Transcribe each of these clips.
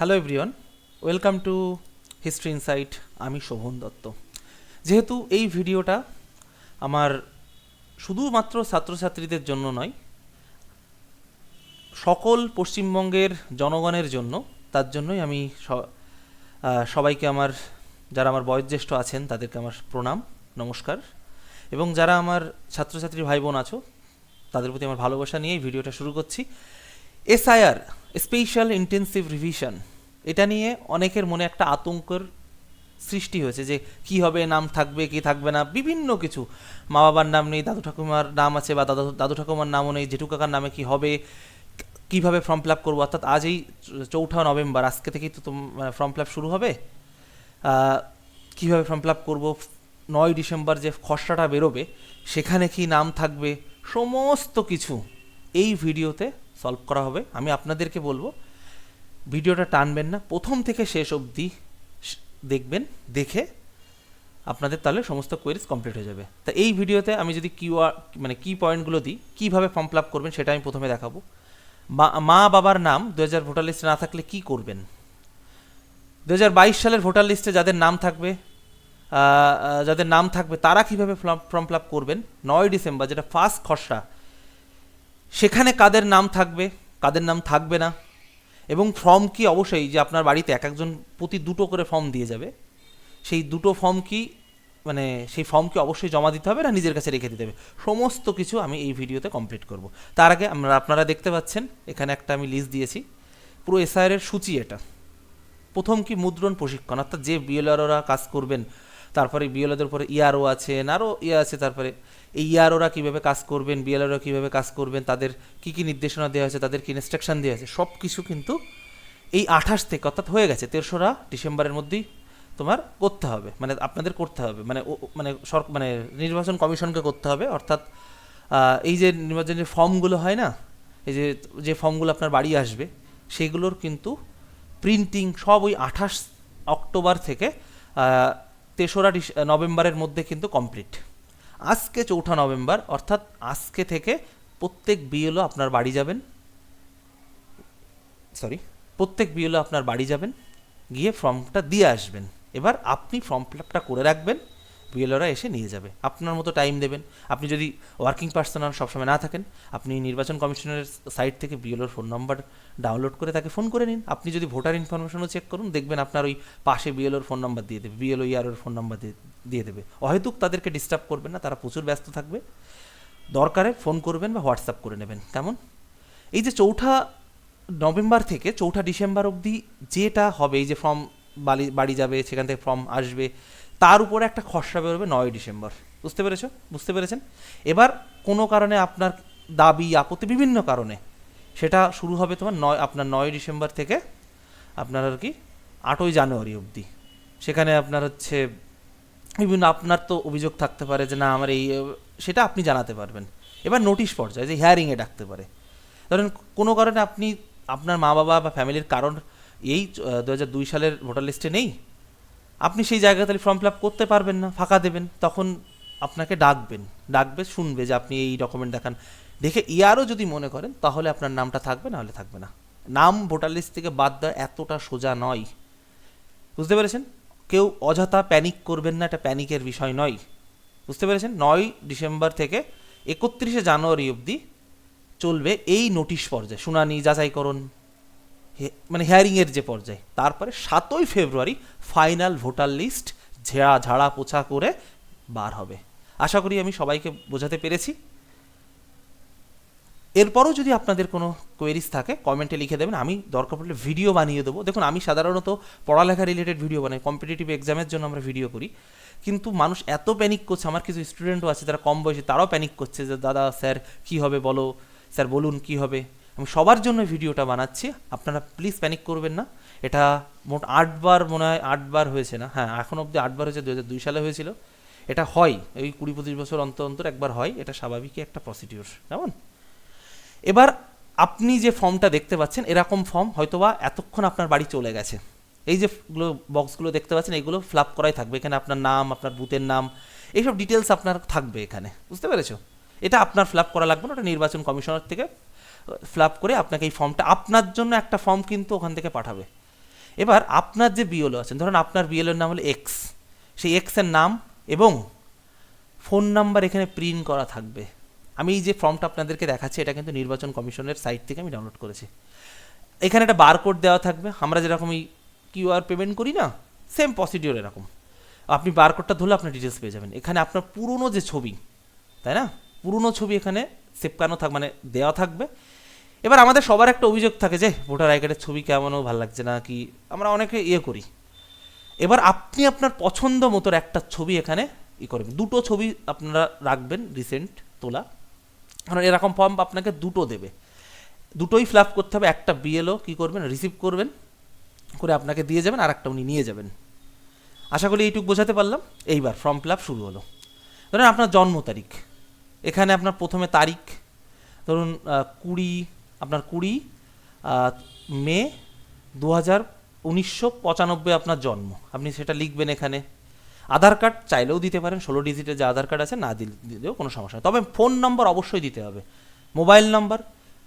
Hello everyone welcome to history insight আমি শোভন দত্ত। যেহেতু এই ভিডিওটা আমার শুধুমাত্র ছাত্রছাত্রীদের জন্য নয়, সকল পশ্চিমবঙ্গের জনগণের জন্য, তার জন্যই আমি সবাইকে আমার, যারা আমার বয়োজ্যেষ্ঠ আছেন, তাদেরকে আমার প্রণাম, নমস্কার। এবং যারা আমার ছাত্রছাত্রী ভাই বোন আছো, তাদের প্রতি আমার ভালোবাসা নিয়ে এই ভিডিওটা শুরু করছি। এসআইআর স্পেশাল ইন্টেন্সিভ রিভিশন এটা নিয়ে অনেকের মনে একটা আতঙ্কের সৃষ্টি হয়েছে যে কি হবে, নাম থাকবে, কি থাকবে না, বিভিন্ন কিছু। মা বাবার নাম নেই, দাদু ঠাকুমার নাম আছে বা দাদা, দাদু ঠাকুমার নামও নেই জেঠু কাকার নামে কি হবে, কীভাবে ফর্ম ফিল আপ করব, অর্থাৎ আজ এই চৌঠা নভেম্বর, আজকে থেকেই তো ফর্ম ফিল আপ শুরু হবে। কীভাবে ফর্ম ফিল আপ করব, নয় ডিসেম্বর যে খসড়াটা বেরোবে, সেখানে কি নাম থাকবে, সমস্ত কিছু এই ভিডিওতে সলভ করা হবে। আমি আপনাদেরকে বলব, ভিডিওটা টানবেন না। প্রথম থেকে শেষ অবধি দেখবেন, দেখে আপনাদের তাহলে সমস্ত কোয়েরিজ কমপ্লিট হয়ে যাবে। তা এই ভিডিওতে আমি যদি কিউ মানে কি পয়েন্টগুলো দিই, কীভাবে ফর্ম ফিল আপ করবেন সেটা আমি প্রথমে দেখাবো। মা বাবার নাম দু হাজার ভোটার লিস্টে না থাকলে কি করবেন? দু হাজার বাইশ সালের ভোটার লিস্টে যাদের নাম থাকবে যাদের নাম থাকবে, তারা কীভাবে ফর্ম ফিল আপ করবেন? নয় ডিসেম্বর, যেটা ফার্স্ট খসড়া সেখানে কাদের নাম থাকবে, কাদের নাম থাকবে না, এবং ফর্ম কি অবশ্যই যে আপনার বাড়িতে এক একজন প্রতি দুটো করে ফর্ম দিয়ে যাবে, সেই দুটো ফর্ম কি মানে সেই ফর্ম কি অবশ্যই জমা দিতে হবে না নিজের কাছে রেখে দিতে হবে? সমস্ত কিছু আমি এই ভিডিওতে কমপ্লিট করব। তার আগে আমরা, আপনারা দেখতে পাচ্ছেন, এখানে একটা আমি লিস্ট দিয়েছি। পুরো এসআইআর এর সূচি এটা। প্রথম কি মুদ্রণ প্রশিক্ষণ, অর্থাৎ যে বিএলআরওরা কাজ করবেন, তারপরে বিএলওদের উপরে ইআরও আছেন আরও ইয়ে আছে, তারপরে এই ইআরওরা কীভাবে কাজ করবেন বিএলআরও কীভাবে কাজ করবেন, তাদের কী কী নির্দেশনা দেওয়া হয়েছে, তাদের কী ইনস্ট্রাকশন দেওয়া হয়েছে সব কিছু কিন্তু এই আঠাশ থেকে, অর্থাৎ হয়ে গেছে, তেরোশোরা ডিসেম্বরের মধ্যেই তোমার করতে হবে মানে আপনাদের করতে হবে মানে মানে সর মানে নির্বাচন কমিশনকে করতে হবে, অর্থাৎ এই যে নির্বাচনের ফর্মগুলো হয় না, এই যে যে ফর্মগুলো আপনার বাড়ি আসবে, সেগুলোর কিন্তু প্রিন্টিং সব ওই আঠাশ অক্টোবর থেকে তেসরা নভেম্বরের মধ্যে কিন্তু কমপ্লিট আজকে চৌঠা নভেম্বর, অর্থাৎ আজকে থেকে প্রত্যেক বিএলও আপনার বাড়ি যাবেন। সরি প্রত্যেক বিএলও আপনার বাড়ি যাবেন, গিয়ে ফর্মটা দিয়ে আসবেন। এবার আপনি ফর্ম ফিল আপটা করে রাখবেন, বিএলওরা এসে নিয়ে যাবে। আপনার মতো টাইম দেবেন। আপনি যদি ওয়ার্কিং পার্সোনাল সবসময় না থাকেন, আপনি নির্বাচন কমিশনের সাইট থেকে বিএলওর ফোন নাম্বার ডাউনলোড করে তাকে ফোন করে নিন। আপনি যদি ভোটার ইনফরমেশনও চেক করুন, দেখবেন আপনার ওই পাশে বিএলওর ফোন নাম্বার দিয়ে দেবে, বিএলও ইয়ারোর ফোন নাম্বার দিয়ে দিয়ে দেবে। অহেতুক তাদেরকে ডিস্টার্ব করবেন না, তারা প্রচুর ব্যস্ত থাকবে। দরকারে ফোন করবেন বা হোয়াটসঅ্যাপ করে নেবেন। কেমন? এই যে চৌঠা নভেম্বর থেকে চৌঠা ডিসেম্বর অবধি যেটা হবে, এই যে ফর্ম বাড়ি বাড়ি যাবে, সেখান থেকে ফর্ম আসবে, তার উপরে একটা খসড়া বেরোবে নয় ডিসেম্বর। বুঝতে পেরেছ? বুঝতে পেরেছেন? এবার কোনো কারণে আপনার দাবি, আপত্তি বিভিন্ন কারণে সেটা শুরু হবে তোমার নয়, আপনার নয় ডিসেম্বর থেকে আপনার আর কি আটই জানুয়ারি অবধি। সেখানে আপনার হচ্ছে বিভিন্ন আপনার তো অভিযোগ থাকতে পারে যে, না, আমার এই, সেটা আপনি জানাতে পারবেন। এবার নোটিশ পর্যায়ে, যে হিয়ারিংয়ে ডাকতে পারে। ধরেন, কোনো কারণে আপনি, আপনার মা বাবা বা ফ্যামিলির কারণ এই দু হাজার দুই সালের ভোটার লিস্টে নেই। আপনি সেই জায়গাতে ফর্ম ফিল আপ করতে পারবেন না, ফাঁকা দেবেন। তখন আপনাকে ডাকবেন। ডাকবে, শুনবে যে আপনি এই ডকুমেন্ট দেখান। দেখে ইয়ারও যদি মনে করেন, তাহলে আপনার নামটা থাকবে, নাহলে থাকবে না। নাম ভোটার লিস্ট থেকে বাদ দেওয়া এতটা সোজা নয়। বুঝতে পেরেছেন? কেউ অযথা প্যানিক করবেন না, এটা প্যানিকের বিষয় নয়। বুঝতে পেরেছেন? নয় ডিসেম্বর থেকে একত্রিশে জানুয়ারি অবধি চলবে এই নোটিশ পর্যায়ে। শুনানি যাচাইকরণ মানে হিয়ারিংয়ের যে পর্যায়ে। তারপরে সাতই ফেব্রুয়ারি ফাইনাল ভোটার লিস্ট ঝেড়া ঝাড়া পোছা করে বার হবে। আশা করি আমি সবাইকে বোঝাতে পেরেছি। এরপরও যদি আপনাদের কোনো কোয়েরিজ থাকে কমেন্টে লিখে দেবেন, আমি দরকার পড়লে ভিডিও বানিয়ে দেবো। দেখুন, আমি সাধারণত পড়ালেখা রিলেটেড ভিডিও বানাই কম্পিটিটিভ এক্সামের জন্য আমরা ভিডিও করি। কিন্তু মানুষ এত প্যানিক করছে, আমার কিছু স্টুডেন্টও আছে যারা কম বয়সে, তারাও প্যানিক করছে যে, দাদা, স্যার, কি হবে বলো? স্যার, বলুন কি হবে? আমি সবার জন্য ভিডিওটা বানাচ্ছি। আপনারা প্লিজ প্যানিক করবেন না। এটা মোট আটবার মনে হয় আটবার হয়েছে না? হ্যাঁ এখন অবধি আটবার হয়েছে দু দুই সালে হয়েছিল। এটা হয় ওই কুড়ি পঁচিশ বছর অন্তর অন্তর একবার হয়, এটা স্বাভাবিকই একটা প্রসিডিওর কেমন? এবার আপনি যে ফর্মটা দেখতে পাচ্ছেন, এরকম ফর্ম হয়তোবা এতক্ষণ আপনার বাড়ি চলে গেছে। এই যে বক্সগুলো দেখতে পাচ্ছেন এগুলো ফ্লাপ করাই থাকবে। এখানে আপনার নাম, আপনার বুথের নাম, এইসব ডিটেলস আপনার থাকবে এখানে। বুঝতে পেরেছ? এটা আপনার ফ্লাপ করা লাগবে না, ওটা নির্বাচন কমিশনার থেকে ফ্লাপ করে আপনাকে এই ফর্মটা আপনার জন্য একটা ফর্ম কিন্তু ওখান থেকে পাঠাবে। এবার আপনার যে বিএলও আছেন, ধরুন আপনার বিএলওর নাম হলো এক্স সেই এক্সের নাম এবং ফোন নাম্বার এখানে প্রিন্ট করা থাকবে। আমি এই যে ফর্মটা আপনাদেরকে দেখাচ্ছি, এটা কিন্তু নির্বাচন কমিশনের সাইট থেকে আমি ডাউনলোড করেছি। এখানে একটা বারকোড দেওয়া থাকবে। আমরা যেরকম এই কিউআর পেমেন্ট করি না সেম প্রসিডিওর এরকম। আপনি বারকোডটা ধরলে আপনার ডিটেলস পেয়ে যাবেন। এখানে আপনার পুরনো যে ছবি, তাই না? পুরনো ছবি এখানে সেপকানো থাক মানে দেওয়া থাকবে। এবার আমাদের সবার একটা অভিযোগ থাকে যে, ভোটার আই কার্ডের ছবি কেমনও ভালো লাগছে না, কি? আমরা অনেকে ইয়ে করি। এবার আপনি আপনার পছন্দ মতোর একটা ছবি এখানে ই করবেন। দুটো ছবি আপনারা রাখবেন রিসেন্ট তোলা। কারণ এরকম ফর্ম আপনাকে দুটো দেবে। দুটোই ফিল করতে হবে, একটা বিএলও কী করবেন রিসিভ করবেন, করে আপনাকে দিয়ে যাবেন আর একটা উনি নিয়ে যাবেন। আশা করি এইটুকু বোঝাতে পারলাম। এইবার ফর্ম ফিল শুরু হলো। ধরুন আপনার জন্ম তারিখ। এখানে আপনার প্রথমে তারিখ, ধরুন কুড়ি, আপনার কুড়ি মে দু হাজার উনিশশো পঁচানব্বই আপনার জন্ম। আপনি সেটা লিখবেন এখানে। আধার কার্ড চাইলেও দিতে পারেন, ষোলো ডিজিটের যে আধার কার্ড আছে না দিল- দিলেও কোনো সমস্যা তবে ফোন নম্বর অবশ্যই দিতে হবে। মোবাইল নাম্বার,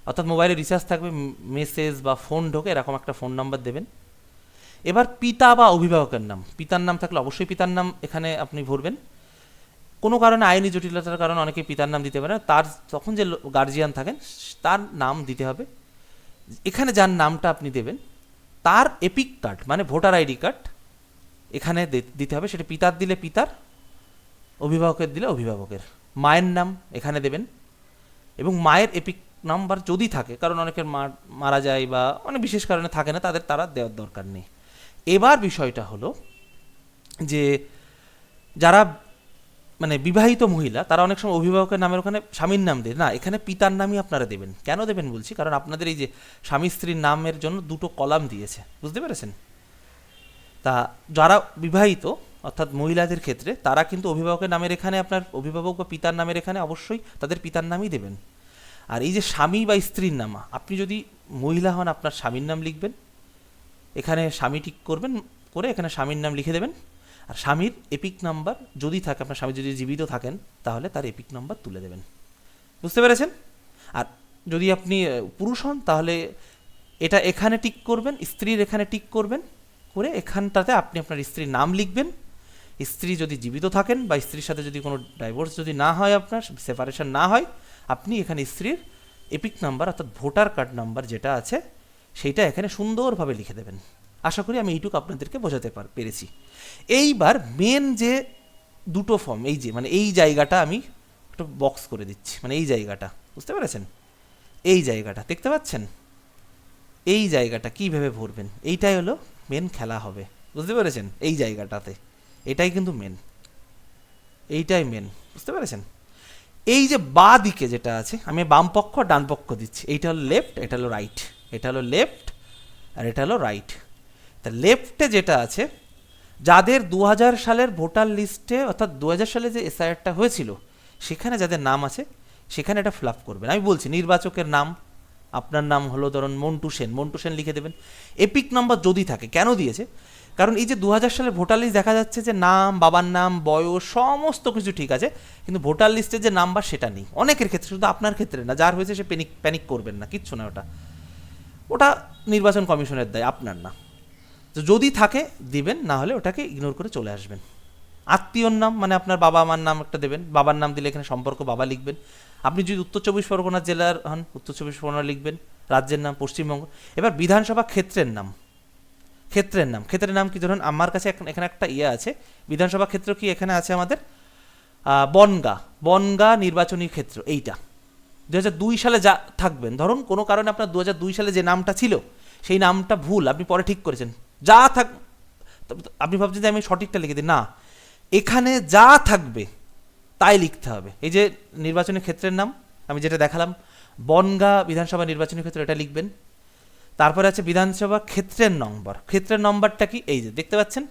অর্থাৎ মোবাইলে রিচার্জ থাকবে মেসেজ বা ফোন ঢোকে এরকম একটা ফোন নাম্বার দেবেন। এবার পিতা বা অভিভাবকের নাম। পিতার নাম থাকলে অবশ্যই পিতার নাম এখানে আপনি ভরবেন। কোনো কারণে আইনি জটিলতার কারণে অনেকে পিতার নাম দিতে পারে তার তখন যে গার্জিয়ান থাকেন, তার নাম দিতে হবে। এখানে যার নামটা আপনি দেবেন, তার এপিক কার্ড মানে ভোটার আইডি কার্ড এখানে দিতে হবে, সেটা পিতার দিলে পিতার, অভিভাবকের দিলে অভিভাবকের। মায়ের নাম এখানে দেবেন। এবং মায়ের এপিক নাম্বার যদি থাকে, কারণ অনেকের মারা যায় বা অনেক বিশেষ কারণে থাকে না, তাদের তারা দেওয়ার দরকার নেই। এবার বিষয়টা হলো যে যারা মানে বিবাহিত মহিলা, তারা অনেক সময় অভিভাবকের নামের ওখানে স্বামীর নাম দেয়। না, এখানে পিতার নামই আপনারা দেবেন। কেন দেবেন বলছি? কারণ আপনাদের এই যে স্বামী স্ত্রীর নামের জন্য দুটো কলাম দিয়েছে। বুঝতে পেরেছেন? তা যারা বিবাহিত, অর্থাৎ মহিলাদের ক্ষেত্রে, তারা কিন্তু অভিভাবকের নামের এখানে আপনার অভিভাবক বা পিতার নামের এখানে অবশ্যই তাদের পিতার নামই দেবেন। আর এই যে স্বামী বা স্ত্রীর নাম, আপনি যদি মহিলা হন, আপনার স্বামীর নাম লিখবেন। এখানে স্বামী ঠিক করবেন করে এখানে স্বামীর নাম লিখে দেবেন। আর স্বামীর এপিক নাম্বার যদি থাকে, আপনার স্বামী যদি জীবিত থাকেন, তাহলে তার এপিক নাম্বার তুলে দেবেন। বুঝতে পেরেছেন? আর যদি আপনি পুরুষ হন, তাহলে এটা এখানে টিক করবেন, স্ত্রীর এখানে টিক করবেন। করে এখানটাতে আপনি আপনার স্ত্রীর নাম লিখবেন। স্ত্রী যদি জীবিত থাকেন বা স্ত্রীর সাথে যদি কোনো ডাইভোর্স যদি না হয় আপনার সেপারেশন না হয়, আপনি এখানে স্ত্রীর এপিক নাম্বার অর্থাৎ ভোটার কার্ড নাম্বার যেটা আছে, সেইটা এখানে সুন্দরভাবে লিখে দেবেন। আশা করি আমি এইটুকু আপনাদেরকে বোঝাতে পার, পেরেছি। এইবার মেন যে দুটো ফর্ম এই যে মানে এই জায়গাটা আমি একটু বক্স করে দিচ্ছি মানে এই জায়গাটা, বুঝতে পেরেছেন? এই জায়গাটা, দেখতে পাচ্ছেন? এই জায়গাটা কীভাবে ভরবেন? এইটাই হলো মেন খেলা হবে। বুঝতে পেরেছেন? এই জায়গাটাতে। এটাই কিন্তু মেন এইটাই মেন বুঝতে পেরেছেন? এই যে বা দিকে যেটা আছে, আমি বাম পক্ষ, ডান পক্ষ দিচ্ছি। এইটা হলো লেফট এটা হলো রাইট এটা হলো লেফট আর এটা হলো রাইট তা লেফটে যেটা আছে, যাদের দু হাজার সালের ভোটার লিস্টে, অর্থাৎ দু হাজার সালে যে এসআইআরটা হয়েছিল, সেখানে যাদের নাম আছে, সেখানে এটা ফ্লাপ করবেন। আমি বলছি, নির্বাচকের নাম আপনার নাম হলো ধরুন মন্টু সেন। মন্টু সেন লিখে দেবেন। এপিক নাম্বার যদি থাকে, কেন দিয়েছে? কারণ এই যে দু সালের ভোটার লিস্ট দেখা যাচ্ছে যে নাম, বাবার নাম, বয়স, সমস্ত কিছু ঠিক আছে, কিন্তু ভোটার লিস্টে যে নাম্বার সেটা নেই। অনেকের ক্ষেত্রে, শুধু আপনার ক্ষেত্রে না, যার হয়েছে সে প্যানিক প্যানিক করবেন না, কিচ্ছু না ওটা। ওটা নির্বাচন কমিশনের দায়, আপনার না। তো যদি থাকে, দিবেন, না হলে ওটাকে ইগনোর করে চলে আসবেন। আত্মীয়র নাম মানে আপনার বাবা মার নাম একটা দেবেন। বাবার নাম দিলে এখানে সম্পর্ক বাবা লিখবেন। আপনি যদি উত্তর চব্বিশ পরগনা জেলার হন, উত্তর চব্বিশ পরগনা লিখবেন, রাজ্যের নাম, পশ্চিমবঙ্গ। এবার বিধানসভা ক্ষেত্রের নাম। ক্ষেত্রের নাম। ক্ষেত্রের নাম কি ধরুন? আমার কাছে এখন- একটা ইয়ে আছে। বিধানসভা ক্ষেত্র কি এখানে আছে আমাদের? বনগা। বনগা নির্বাচনী ক্ষেত্র, এইটা। দু হাজার দুই সালে যা থাকবেন, ধরুন কোনো কারণে আপনার দু হাজার দুই সালে যে নামটা ছিল, সেই নামটা ভুল, আপনি পরে ঠিক করেছেন। যা থাক আপনি ভাবছেন যে আমি সঠিকটা লিখে দিই। না। এখানে যা থাকবে তাই লিখতে হবে। এই যে নির্বাচনী ক্ষেত্রের নাম, আমি যেটা দেখালাম, বনগা বিধানসভা নির্বাচনী ক্ষেত্র এটা লিখবেন। তারপরে আছে বিধানসভা ক্ষেত্রের নম্বর। ক্ষেত্রের নম্বরটা কি? এই যে, দেখতে পাচ্ছেন?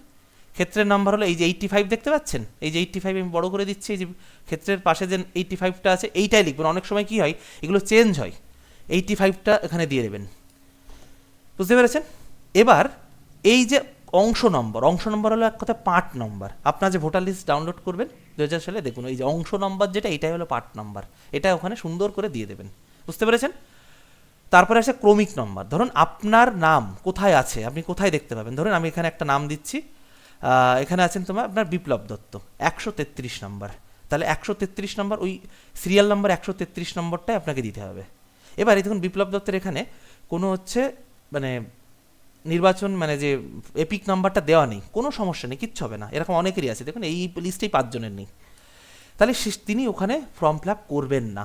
ক্ষেত্রের নম্বর হলো এই যে এইটটি ফাইভ দেখতে পাচ্ছেন? এই যে এইটটি ফাইভ আমি বড় করে দিচ্ছি, এই যে ক্ষেত্রের পাশে যে এইটটি ফাইভটা আছে, এইটাই লিখবেন। অনেক সময় কি হয়, এগুলো চেঞ্জ হয়। এইটটি ফাইভটা এখানে দিয়ে দেবেন। বুঝতে পেরেছেন? এবার এই যে অংশ নম্বর অংশ নম্বর হলো এক কথা পার্ট নম্বর। আপনার যে ভোটার লিস্ট ডাউনলোড করবেন দু হাজার সালে দেখুন এই যে অংশ নম্বর যেটা, এটাই হলো পার্ট নম্বর। এটা ওখানে সুন্দর করে দিয়ে দেবেন। বুঝতে পেরেছেন? তারপরে আসে ক্রমিক নম্বর। ধরুন আপনার নাম কোথায় আছে? আপনি কোথায় দেখতে পাবেন? ধরুন আমি এখানে একটা নাম দিচ্ছি। এখানে আছেন তোমার, আপনার বিপ্লব দত্ত, একশো তেত্রিশ নম্বর। তাহলে একশো তেত্রিশ নম্বর, ওই সিরিয়াল নম্বর একশো তেত্রিশ নম্বরটাই আপনাকে দিতে হবে। এবার দেখুন, বিপ্লব দত্তের এখানে কোনো হচ্ছে মানে নির্বাচন মানে যে এপিক নাম্বারটা দেওয়া নেই, কোনো সমস্যা নেই, কিচ্ছু হবে না। এরকম অনেকেরই আছে। দেখুন, এই লিস্টেই পাঁচজনের নেই। তাহলে তিনি ওখানে ফর্ম ফিল করবেন না।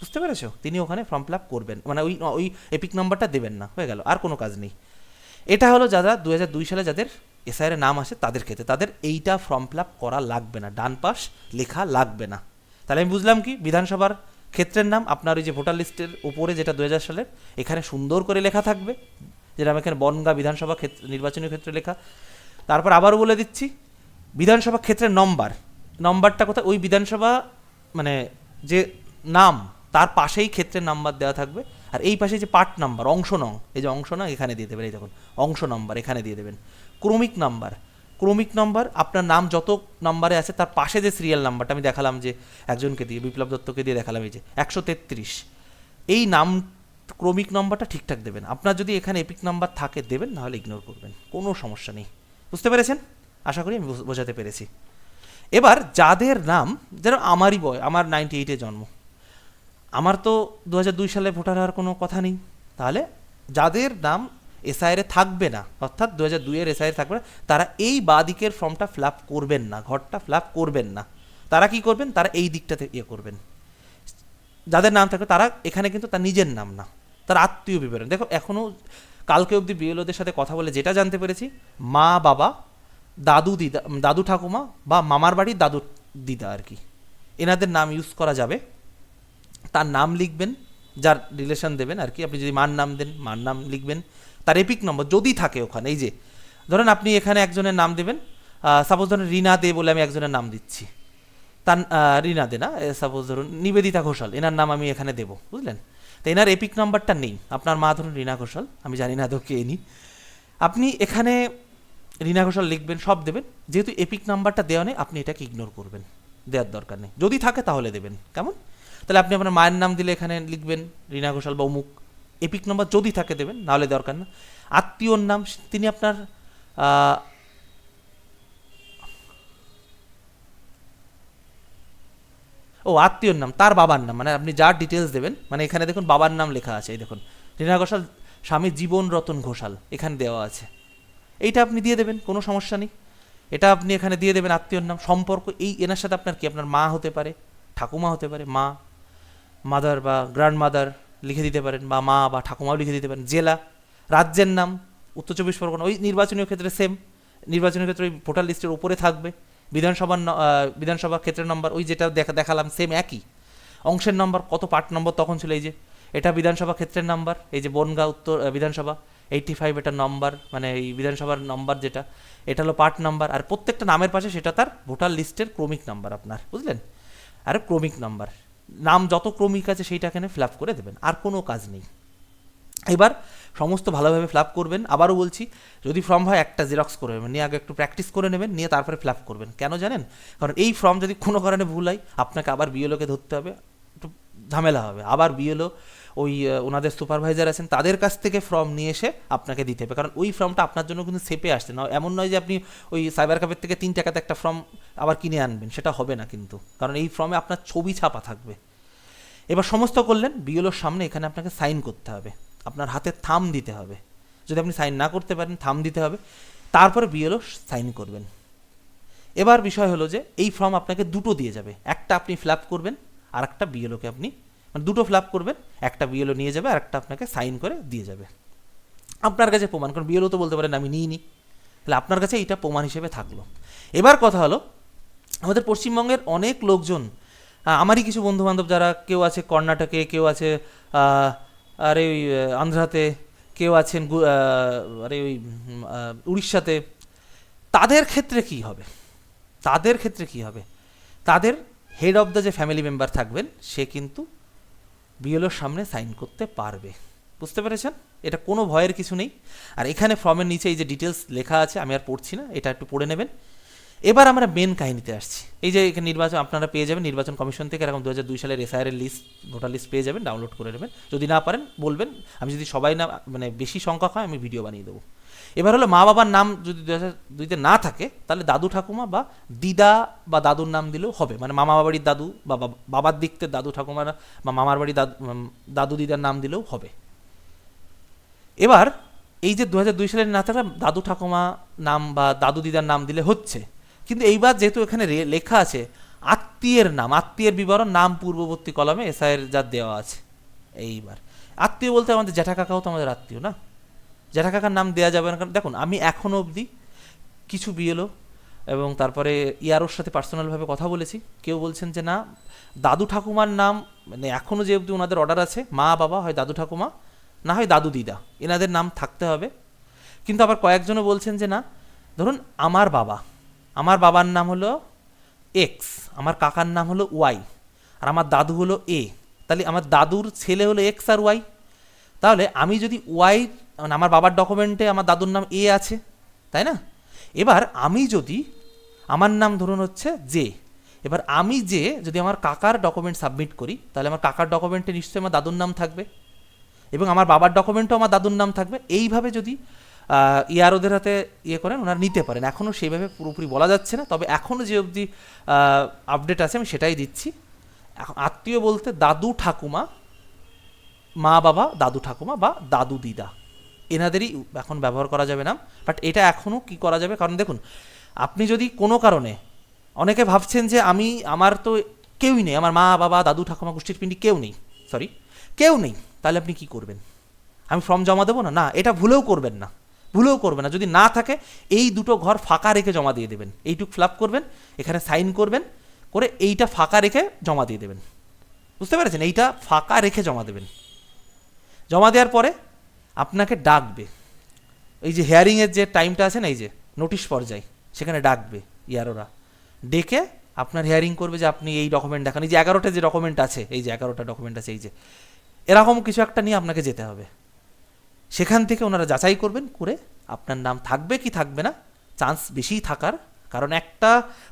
বুঝতে পেরেছ? তিনি ওখানে ফর্ম ফিল করবেন। মানে ওই ওই এপিক নাম্বারটা দেবেন না। হয়ে গেল, আর কোনো কাজ নেই। এটা হলো যারা দু হাজার দুই সালে যাদের এসআইয়ের নাম আসে, তাদের ক্ষেত্রে। তাদের এইটা ফর্ম ফিল করা লাগবে না। ডান পাশ লেখা লাগবে না। তাহলে আমি বুঝলাম কি? বিধানসভার ক্ষেত্রের নাম, আপনার ওই যে ভোটার লিস্টের উপরে যেটা দু হাজার সালের, এখানে সুন্দর করে লেখা থাকবে। যেটা আমি এখানে বনগা বিধানসভা ক্ষেত্র, নির্বাচনী ক্ষেত্রে লেখা। তারপর আবারও বলে দিচ্ছি, বিধানসভা ক্ষেত্রের নম্বর। নম্বরটা কোথায়? ওই বিধানসভা মানে যে নাম, তার পাশেই ক্ষেত্রের নাম্বার দেওয়া থাকবে। আর এই পাশে যে পার্ট নাম্বার, অংশ নং, এই যে অংশ নং, এখানে দিয়ে দেবেন, এই দেখুন, অংশ নাম্বার, এখানে দিয়ে দেবেন। ক্রমিক নাম্বার। ক্রমিক নাম্বার, আপনার নাম যত নাম্বারে আছে, তার পাশে যে সিরিয়াল নাম্বারটা, আমি দেখালাম যে একজনকে দিয়ে, বিপ্লব দত্তকে দিয়ে দেখালাম এই যে, একশো তেত্রিশ। এই নাম ক্রমিক নাম্বারটা ঠিকঠাক দেবেন। আপনার যদি এখানে এপিক নাম্বার থাকে, দেবেন, নাহলে ইগনোর করবেন। কোনো সমস্যা নেই। বুঝতে পেরেছেন? আশা করি আমি বুঝ- বোঝাতে পেরেছি। এবার যাদের নাম, যেন আমারই বয়, আমার নাইনটি এইটে জন্ম। আমার তো দু দুই সালে ভোটার হওয়ার কোনো কথা নেই। তাহলে যাদের নাম এসআইআরে থাকবে না, অর্থাৎ দু হাজার দুইয়ের এসআইআর থাকবে না, তারা এই বাদিকের ফর্মটা ফিল করবেন না, ঘরটা ফিল করবেন না। তারা কি করবেন? তারা এই দিকটাতে ইয়ে করবেন। যাদের নাম থাকবে, তারা এখানে কিন্তু তার নিজের নাম না। তার আত্মীয় বিবরণ। দেখো এখনও কালকে অবধি বিএলওদের সাথে কথা বলে যেটা জানতে পেরেছি, মা, বাবা, দাদু, দিদা দাদু ঠাকুমা বা মামার বাড়ির দাদু, দিদা আর কি। এনাদের নাম ইউজ করা যাবে। তার নাম লিখবেন, যার রিলেশন দেবেন আর কি। আপনি যদি মার নাম দেন, মার নাম লিখবেন, তার এপিক নম্বর যদি থাকে ওখানে, এই যে, ধরেন আপনি এখানে একজনের নাম দেবেন সাপোজ ধরেন রিনা দে বলে আমি একজনের নাম দিচ্ছি। তার রিনা দে না সাপোজ ধরুন নিবেদিতা ঘোষাল, এনার নাম আমি এখানে দেবো, বুঝলেন? তো এনার এপিক নাম্বারটা নেই। আপনার মা ধরুন রিনা ঘোষাল, আমি জানি না তো কে নি আপনি এখানে রিনা ঘোষাল লিখবেন, সব দেবেন। যেহেতু এপিক নাম্বারটা দেওয়া নেই, আপনি এটাকে ইগনোর করবেন। দেওয়ার দরকার নেই। যদি থাকে তাহলে দেবেন। কেমন? তাহলে আপনি আপনার মায়ের নাম দিলে এখানে লিখবেন রিনা ঘোষাল বা অমুক। এপিক নাম্বার যদি থাকে দেবেন, নাহলে দরকার না। আত্মীয়র নাম, তিনি আপনার ও আত্মীয়র নাম, তার বাবার নাম মানে আপনি যার ডিটেলস দেবেন মানে এখানে দেখুন বাবার নাম লেখা আছে, এই দেখুন। রীনা ঘোষাল, স্বামী জীবন রতন ঘোষাল, এখানে দেওয়া আছে। এইটা আপনি দিয়ে দেবেন, কোনো সমস্যা নেই। এটা আপনি এখানে দিয়ে দেবেন আত্মীয়র নাম, সম্পর্ক, এই, এনার সাথে আপনার কি, আপনার মা হতে পারে, ঠাকুমা হতে পারে, মা মাদার বা গ্র্যান্ড মাদার লিখে দিতে পারেন, বা মা বা ঠাকুমাও লিখে দিতে পারেন, জেলা, রাজ্যের নাম, উত্তর চব্বিশ পরগনা, ওই নির্বাচনীয় ক্ষেত্রে সেম নির্বাচনের ক্ষেত্রে ওই ভোটার লিস্টের উপরে থাকবে। বিধানসভার বিধানসভা ক্ষেত্রের নম্বর ওই যেটা দেখা দেখালাম সেম একই। অংশের নম্বর কত পার্ট নম্বর তখন ছিল এই যে, এটা বিধানসভা ক্ষেত্রের নাম্বার এই যে বনগাঁ উত্তর বিধানসভা এইটটি ফাইভ এটা নম্বর মানে এই বিধানসভার নম্বর যেটা, এটা হলো পার্ট নাম্বার আর প্রত্যেকটা নামের পাশে সেটা তার ভোটার লিস্টের ক্রমিক নাম্বার আপনার, বুঝলেন? আর ক্রমিক নাম্বার নাম যত ক্রমিক আছে সেইটা এখানে ফিল আপ করে দেবেন, আর কোনো কাজ নেই। এবার সমস্ত ভালোভাবে ফিল করবেন। আবারও বলছি, যদি ফর্ম হয় একটা জেরক্স করে নেবেন। নিয়ে আগে একটু প্র্যাকটিস করে নেবেন, নিয়ে তারপরে ফিল করবেন। কেন জানেন? কারণ এই ফর্ম যদি কোনো কারণে ভুল হয়, আপনাকে আবার বিএলওকে ধরতে হবে। একটু ঝামেলা হবে। আবার বিএলও ওই ওনাদের সুপারভাইজার আছেন, তাদের কাছ থেকে ফর্ম নিয়ে এসে আপনাকে দিতে হবে। কারণ ওই ফর্মটা আপনার জন্য কিন্তু সেপে আসছে। না এমন নয় যে আপনি ওই সাইবার ক্যাফের থেকে তিন টাকাতে একটা ফর্ম আবার কিনে আনবেন। সেটা হবে না কিন্তু। কারণ এই ফর্মে আপনার ছবি ছাপা থাকবে। এবার সমস্ত করলেন বিএলওর সামনে এখানে আপনাকে সাইন করতে হবে। আপনার হাতে থাম দিতে হবে। যদি আপনি সাইন না করতে পারেন, থাম দিতে হবে। তারপরে বিএলও সাইন করবেন। এবার বিষয় হলো যে, এই ফর্ম আপনাকে দুটো দিয়ে যাবে। একটা আপনি ফিল করবেন আর একটা বিএলওকে আপনি মানে দুটো ফিল করবেন, একটা বিএলও নিয়ে যাবে আর একটা আপনাকে সাইন করে দিয়ে যাবে। আপনার কাছে প্রমাণ, কারণ বিএলও তো বলতে পারেন আমি নিই নিইনি তাহলে আপনার কাছে এইটা প্রমাণ হিসেবে থাকল। এবার কথা হলো, আমাদের পশ্চিমবঙ্গের অনেক লোকজন আমারই কিছু বন্ধু বান্ধব যারা, কেউ আছে কর্ণাটকে, কেউ আছে আরে ওই আন্ধ্রাতে কেউ আছেন আরে ওই উড়িষ্যাতে, তাদের ক্ষেত্রে কি হবে? তাদের ক্ষেত্রে কি হবে? তাদের হেড অফ দ্য যে ফ্যামিলি মেম্বার থাকবেন, সে কিন্তু বিএলওর সামনে সাইন করতে পারবে। বুঝতে পেরেছেন? এটা কোনো ভয়ের কিছু নেই। আর এখানে ফর্মের নিচে এই যে ডিটেলস লেখা আছে, আমি আর পড়ছি না, এটা একটু পড়ে নেবেন। এবার আমরা মেন কাহিনীতে আসছি। এই যে এখানে নির্বাচন, আপনারা পেয়ে যাবেন নির্বাচন কমিশন থেকে, এরকম দু হাজার দুই সালের এসআইআর এর লিস্ট ভোটার লিস্ট পেয়ে যাবেন ডাউনলোড করে নেবেন। যদি না পারেন, বলবেন, আমি যদি সবাই না মানে বেশি সংখ্যক হয়, আমি ভিডিও বানিয়ে দেবো। এবার হলো মা বাবার নাম যদি দু হাজার দুইতে না থাকে, তাহলে দাদু ঠাকুমা বা দিদা বা দাদুর নাম দিলেও হবে। মানে মামা বাড়ির দাদু বা বাবার দিক থেকে দাদু ঠাকুমার বা মামার বাড়ির দাদু দাদু দিদার নাম দিলেও হবে। এবার এই যে দু হাজার দুই সালের না থাকলে দাদু ঠাকুমা নাম বা দাদু দিদার নাম দিলে হচ্ছে কিন্তু এইবার যেহেতু এখানে লেখা আছে, আত্মীয়ের নাম, আত্মীয়ের বিবরণ, নাম পূর্ববর্তী কলমে এসআইয়ের যা দেওয়া আছে এইবার। আত্মীয় বলতে আমাদের জ্যাঠা কাকাও তো আমাদের আত্মীয় না? জ্যাঠা কাকার নাম দেওয়া যাবে না কারণ, দেখুন, আমি এখনও অবধি কিছু বিএলও এবং তারপরে ইয়ারোর সাথে পার্সোনালভাবে কথা বলেছি। কেউ বলছেন যে না, দাদু ঠাকুমার নাম মানে এখনও যে অবধি ওনাদের অর্ডার আছে, মা বাবা হয় দাদু ঠাকুমা, না হয় দাদু দিদা, এনাদের নাম থাকতে হবে। কিন্তু আবার কয়েকজনও বলছেন যে না, ধরুন আমার বাবা আমার বাবার নাম হলো এক্স আমার কাকার নাম হলো ওয়াই আর আমার দাদু হলো এ তাহলে আমার দাদুর ছেলে হলো এক্স আর ওয়াই তাহলে আমি যদি ওয়াই মানে আমার বাবার ডকুমেন্টে আমার দাদুর নাম এ আছে, তাই না? এবার আমি যদি, আমার নাম ধরুন হচ্ছে জে এবার আমি যে যদি আমার কাকার ডকুমেন্ট সাবমিট করি, তাহলে আমার কাকার ডকুমেন্টে নিশ্চয়ই আমার দাদুর নাম থাকবে। এবং আমার বাবার ডকুমেন্টও আমার দাদুর নাম থাকবে। এইভাবে যদি ইয়ার ওদের হাতে ইয়ে করেন, ওনারা নিতে পারেন। এখনও সেইভাবে পুরোপুরি বলা যাচ্ছে না, তবে এখনও যে অবধি আপডেট আছে, আমি সেটাই দিচ্ছি। এখন আত্মীয় বলতে দাদু ঠাকুমা, মা বাবা, দাদু ঠাকুমা বা দাদু দিদা। এনাদেরই এখন ব্যবহার করা যাবে না বাট এটা এখনও কি করা যাবে? কারণ দেখুন, আপনি যদি কোনো কারণে, অনেকে ভাবছেন যে আমি, আমার তো কেউই নেই, আমার মা বাবা, দাদু ঠাকুমা গোষ্ঠীর পিণ্ডি কেউ নেই সরি কেউ নেই, তাহলে আপনি কি করবেন? আমি ফর্ম জমা দেবো না? না, এটা ভুলেও করবেন না। ভুলেও করবে না। যদি না থাকে, এই দুটো ঘর ফাঁকা রেখে জমা দিয়ে দেবেন। এইটুক ফ্লাপ করবেন, এখানে সাইন করবেন, করে এইটা ফাঁকা রেখে জমা দিয়ে দেবেন। বুঝতে পেরেছেন? এইটা ফাঁকা রেখে জমা দেবেন। জমা দেওয়ার পরে আপনাকে ডাকবে। এই যে হেয়ারিংয়ের যে টাইমটা আছে না, এই যে নোটিশ পর্যায়, সেখানে ডাকবে ইয়ারোরা। ডেকে আপনার হেয়ারিং করবে যে আপনি এই ডকুমেন্ট দেখান। এই যে এগারোটা যে ডকুমেন্ট আছে, এই যে এগারোটা ডকুমেন্ট আছে, এই যে। এরকম কিছু একটা নিয়ে আপনাকে যেতে হবে। সেখান থেকে ওনারা যাচাই করবেন, করে আপনার নাম থাকবে কি থাকবে না চান্স বেশিই থাকার। কারণ একটা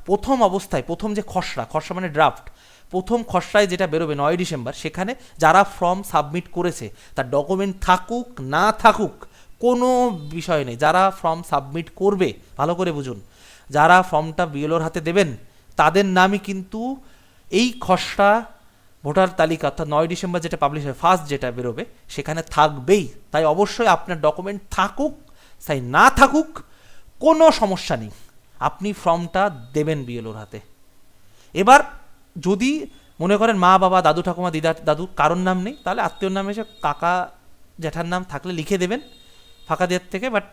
প্রথম অবস্থায়, প্রথম যে খসড়া খসড়া মানে ড্রাফট প্রথম খসড়ায় যেটা বেরোবে নয় ডিসেম্বর, সেখানে যারা ফর্ম সাবমিট করেছে, তার ডকুমেন্ট থাকুক, না থাকুক, কোনো বিষয় নেই। যারা ফর্ম সাবমিট করবে, ভালো করে বুঝুন, যারা ফর্মটা বিএলওর হাতে দেবেন, তাদের নামই কিন্তু এই খসড়া ভোটার তালিকা অর্থাৎ নয় ডিসেম্বর যেটা পাবলিশ হয় ফার্স্ট যেটা বেরোবে, সেখানে থাকবেই। তাই অবশ্যই আপনার ডকুমেন্ট থাকুক, তাই না থাকুক, কোনো সমস্যা নেই। আপনি ফর্মটা দেবেন বিএলওর হাতে। এবার যদি মনে করেন মা, বাবা, দাদু, ঠাকুমা, দিদা, দাদু, কারোর নাম নেই, তাহলে আত্মীয়র নাম এসে কাকা জ্যাঠার নাম থাকলে লিখে দেবেন, ফাঁকা দেওয়ার থেকে। বাট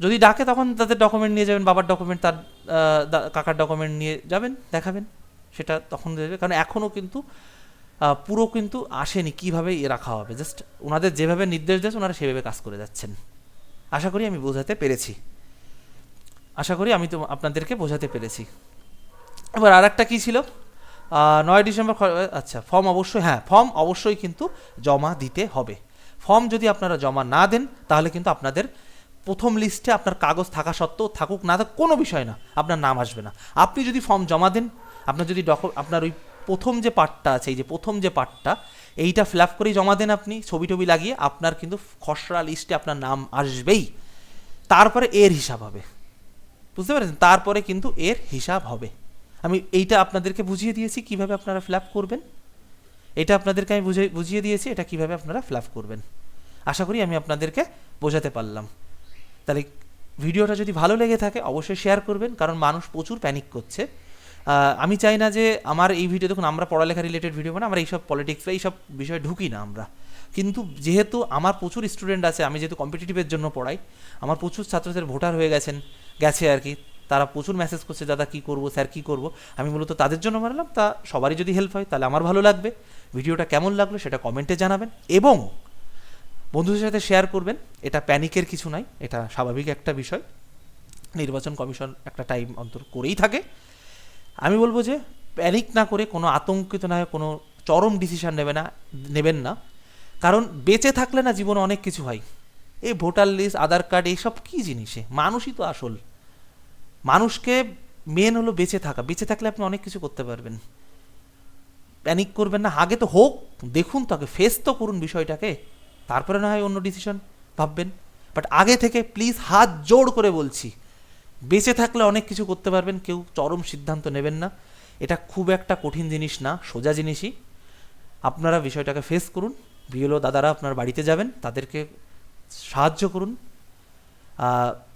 যদি ডাকে, তখন তাদের ডকুমেন্ট নিয়ে যাবেন, বাবার ডকুমেন্ট তার কাকার ডকুমেন্ট নিয়ে যাবেন, দেখাবেন। সেটা তখন দেবে। কারণ এখনও কিন্তু পুরো কিন্তু আসেনি কীভাবে রাখা হবে। জাস্ট ওনাদের যেভাবে নির্দেশ দিয়েছে, ওনারা সেভাবে কাজ করে যাচ্ছেন। আশা করি আমি বোঝাতে পেরেছি। আশা করি আমি তো আপনাদেরকে বোঝাতে পেরেছি। এবার আর একটা কী ছিল? নয় ডিসেম্বর আচ্ছা ফর্ম অবশ্যই হ্যাঁ ফর্ম অবশ্যই কিন্তু জমা দিতে হবে। ফর্ম যদি আপনারা জমা না দেন, তাহলে কিন্তু আপনাদের প্রথম লিস্টে আপনার কাগজ থাকা সত্ত্বেও থাকুক, না থাক কোনো বিষয় না, আপনার নাম আসবে না। আপনি যদি ফর্ম জমা দেন আপনার যদি ডক আপনার ওই প্রথম যে পার্টটা আছে, এই যে প্রথম যে পার্টটা এইটা ফিল আপ করেই জমা দেন আপনি, ছবি টবি লাগিয়ে, আপনার কিন্তু খসড়া লিস্টে আপনার নাম আসবেই। তারপরে এর হিসাব হবে। বুঝতে পেরেছেন? তারপরে কিন্তু এর হিসাব হবে। আমি এইটা আপনাদেরকে বুঝিয়ে দিয়েছি, কীভাবে আপনারা ফিল করবেন। এটা আপনাদেরকে আমি বুঝে, বুঝিয়ে দিয়েছি, এটা কীভাবে আপনারা ফিল করবেন। আশা করি আমি আপনাদেরকে বোঝাতে পারলাম। তাহলে ভিডিওটা যদি ভালো লেগে থাকে, অবশ্যই শেয়ার করবেন, কারণ মানুষ প্রচুর প্যানিক করছে। আমি চাই না যে আমার এই ভিডিও দেখুন, আমরা পড়ালেখা রিলেটেড ভিডিও মানে আমরা এইসব পলিটিক্স বা এইসব বিষয়ে ঢুকি না আমরা। কিন্তু যেহেতু আমার প্রচুর স্টুডেন্ট আছে, আমি যেহেতু কম্পিটিটিভের জন্য পড়াই, আমার প্রচুর ছাত্রছাত্রী ভোটার হয়ে গেছেন, গেছে আর কি। তারা প্রচুর মেসেজ করছে, দাদা, কী করব? স্যার, কী করব? আমি মূলত তাদের জন্য বানালাম, তা সবারই যদি হেল্প হয়, তাহলে আমার ভালো লাগবে। ভিডিওটা কেমন লাগল সেটা কমেন্টে জানাবেন। এবং বন্ধুদের সাথে শেয়ার করবেন, এটা প্যানিকের কিছু নাই, এটা স্বাভাবিক একটা বিষয়। নির্বাচন কমিশন একটা টাইম অন্তর করেই থাকে। আমি বলব যে প্যানিক না করে কোনো আতঙ্কিত না কোনো চরম ডিসিশন নেবে না, নেবেন না। কারণ বেঁচে থাকলে না জীবনে অনেক কিছু হয়। এই ভোটার লিস্ট আধার কার্ড এইসব কী জিনিসে? মানুষই তো আসল। মানুষকে মেন হলো বেঁচে থাকা। বেঁচে থাকলে আপনি অনেক কিছু করতে পারবেন। প্যানিক করবেন না। আগে তো হোক, দেখুন তো আগে ফেস তো করুন বিষয়টাকে। তারপরে না হয় অন্য ডিসিশন ভাববেন। বাট আগে থেকে প্লিজ হাত জোড় করে বলছি। বেঁচে থাকলে অনেক কিছু করতে পারবেন, কেউ চরম সিদ্ধান্ত নেবেন না। এটা খুব একটা কঠিন জিনিস না, সোজা জিনিসই। আপনারা বিষয়টাকে ফেস করুন, বিএলও দাদারা আপনার বাড়িতে যাবেন, তাদেরকে সাহায্য করুন।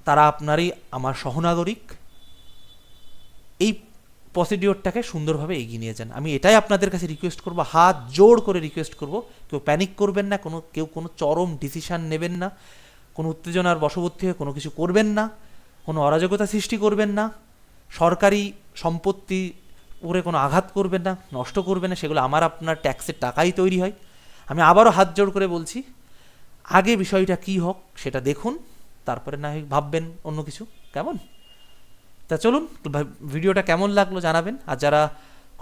তারা আপনারই আমার সহনাগরিক। এই প্রসিডিওরটাকে সুন্দরভাবে এগিয়ে নিয়ে যান। আমি এটাই আপনাদের কাছে রিকোয়েস্ট করব, হাত জোড় করে রিকোয়েস্ট করব, কেউ প্যানিক করবেন না, কোনো, কেউ কোনো চরম ডিসিশান নেবেন না, কোনো উত্তেজনার বশবর্তী হয়ে কোনো কিছু করবেন না। কোনো অরাজকতা সৃষ্টি করবেন না, সরকারি সম্পত্তি উপরে কোনো আঘাত করবেন না, নষ্ট করবেন না, সেগুলো আমার আপনার ট্যাক্সের টাকাই তৈরি হয়। আমি আবারও হাত জোড় করে বলছি, আগে বিষয়টা কী হোক সেটা দেখুন, তারপরে না হয় ভাববেন অন্য কিছু। কেমন? তা চলুন ভিডিওটা কেমন লাগল জানাবেন। আর যারা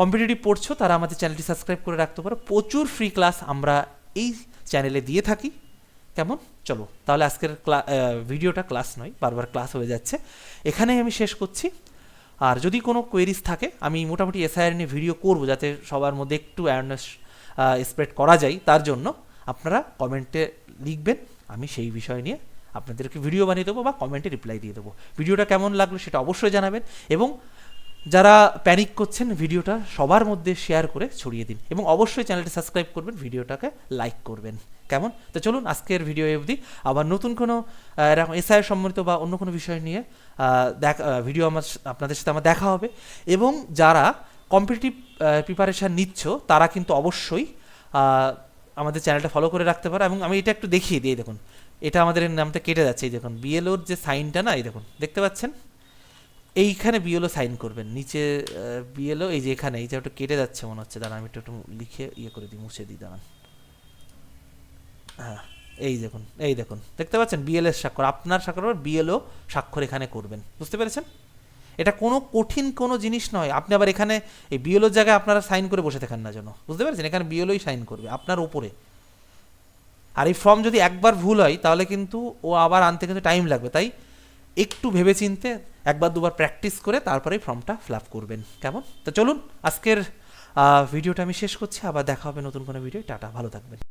কম্পিটিটিভ পড়ছো, তারা আমাদের চ্যানেলটি সাবস্ক্রাইব করে রাখতে পারো। প্রচুর ফ্রি ক্লাস আমরা এই চ্যানেলে দিয়ে থাকি। কেমন? চলো, তাহলে আজকের ভিডিওটা ক্লাস নয়, বারবার ক্লাস হয়ে যাচ্ছে। এখানেই আমি শেষ করছি। আর যদি কোনো কোয়েরিজ থাকে, আমি মোটামুটি এসআইআর নিয়ে ভিডিও করব, যাতে সবার মধ্যে একটু অ্যাওয়ারনেস স্প্রেড করা যায়। তার জন্য আপনারা কমেন্টে লিখবেন, আমি সেই বিষয় নিয়ে আপনাদেরকে ভিডিও বানিয়ে দেবো বা কমেন্টে রিপ্লাই দিয়ে দেবো। ভিডিওটা কেমন লাগল সেটা অবশ্যই জানাবেন এবং যারা প্যানিক করছেন, ভিডিওটা সবার মধ্যে শেয়ার করে ছড়িয়ে দিন এবং অবশ্যই চ্যানেলটি সাবস্ক্রাইব করবেন, ভিডিওটাকে লাইক করবেন। কেমন? তো চলুন আজকের ভিডিও অবধি আবার নতুন কোনো এরকম এসআই সম্বন্ধিত বা অন্য কোনো বিষয় নিয়ে দেখ ভিডিও আমার আপনাদের সাথে আমার দেখা হবে। এবং যারা কম্পিটিটিভ প্রিপারেশান নিচ্ছ, তারা কিন্তু অবশ্যই আমাদের চ্যানেলটা ফলো করে রাখতে পারো। এবং আমি এটা একটু দেখিয়ে দিই দেখুন। এটা আমাদের নামটা কেটে যাচ্ছে, এই দেখুন। বিএলওর যে সাইনটা না, এই দেখুন, দেখতে পাচ্ছেন? এইখানে বিএলও সাইন করবেন। নিচে বিএলও এই যে এখানে, এই যে একটু কেটে যাচ্ছে মনে হচ্ছে। দাঁড়ান, আমি একটু একটু লিখে ইয়ে করে দিই, মুছে দিই, দাঁড়ান। হ্যাঁ এই দেখুন এই দেখুন। দেখতে পাচ্ছেন? বিএল এর স্বাক্ষর। আপনার স্বাক্ষর বিএলও স্বাক্ষর এখানে করবেন। বুঝতে পেরেছেন? এটা কোনো কঠিন কোনো জিনিস নয়। আপনি আবার এখানে এই বিএলওর জায়গায় আপনারা সাইন করে বসে থাকেন না যেন। বুঝতে পেরেছেন? এখানে বিএলওই সাইন করবে, আপনার উপরে। আর এই ফর্ম যদি একবার ভুল হয়, তাহলে কিন্তু ও আবার আনতে কিন্তু টাইম লাগবে। তাই একটু ভেবেচিন্তে একবার দুবার প্র্যাকটিস করে তারপরেই ফর্মটা ফিল আপ করবেন। কেমন? তো চলুন, আজকের ভিডিওটা আমি শেষ করছি। আবার দেখা হবে নতুন কোনো ভিডিও টাটা, ভালো থাকবেন।